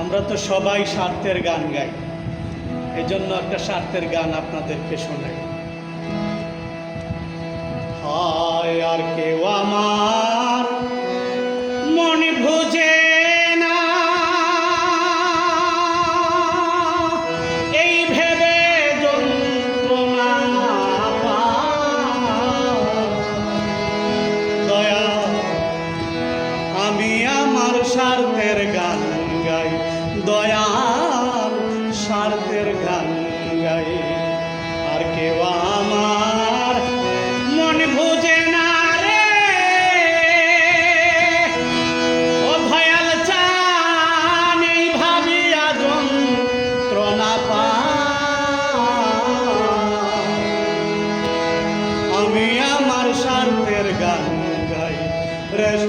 আমরা তো সবাই স্বার্থের গান গাই। এই জন্য একটা স্বার্থের গান আপনাদেরকে শোনাই। হায় আর কেউ আমার মন বুঝে না। এই ভেবে দয়া, আমি আমার স্বার্থের আমি আমার শান্তের গান গাই। রেশ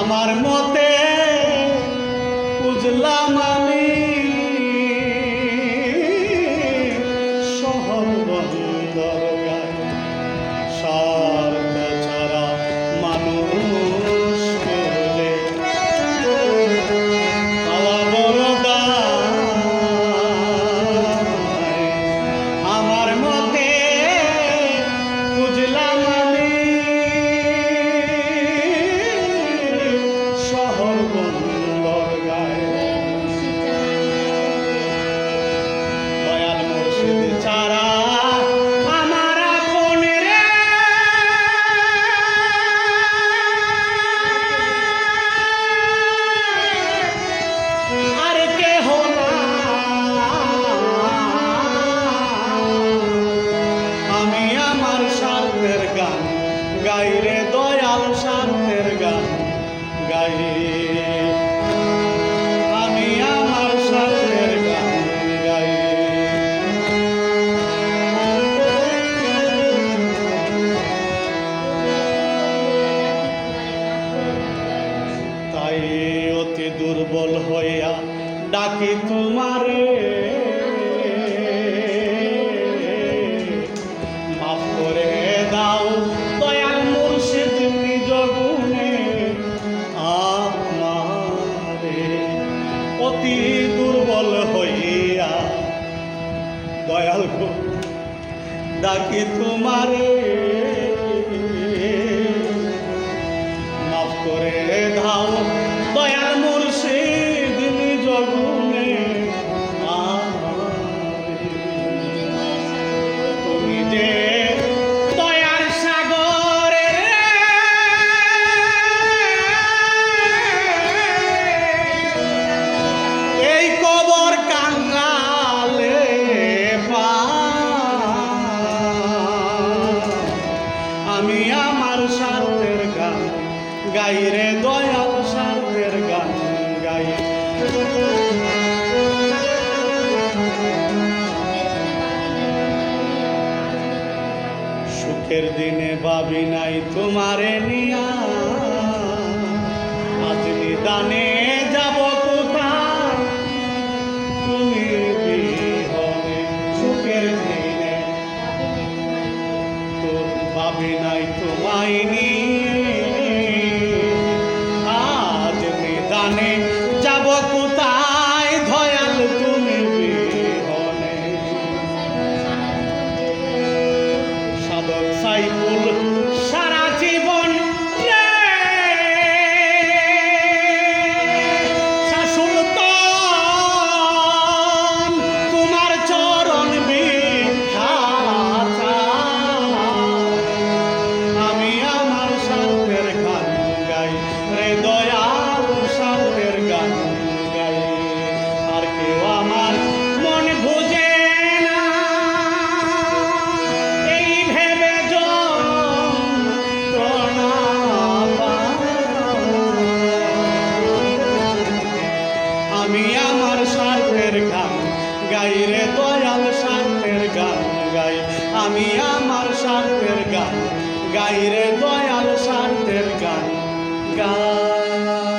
আমার মতে বুঝলাম আমি। গাই রে দয়াল স্বার্থের গান গাই। আমি আমার স্বার্থের গান গাই। তাই অতি দুর্বল হইয়া ডাকি তোমারে। মাফ করে দাও গো ডাকি তোমারে। মাফ করে দাও গাই রে দয়াল স্বার্থের গান গাই। সুখের দিনে ভাবি নাই তোমারে নিয়া। আজ নিদানে Hallelujah. আমি আমার স্বার্থের গান গাই রে দয়াল স্বার্থের গান গাই। আমি আমার স্বার্থের গান গাই রে দয়াল স্বার্থের গান গাই।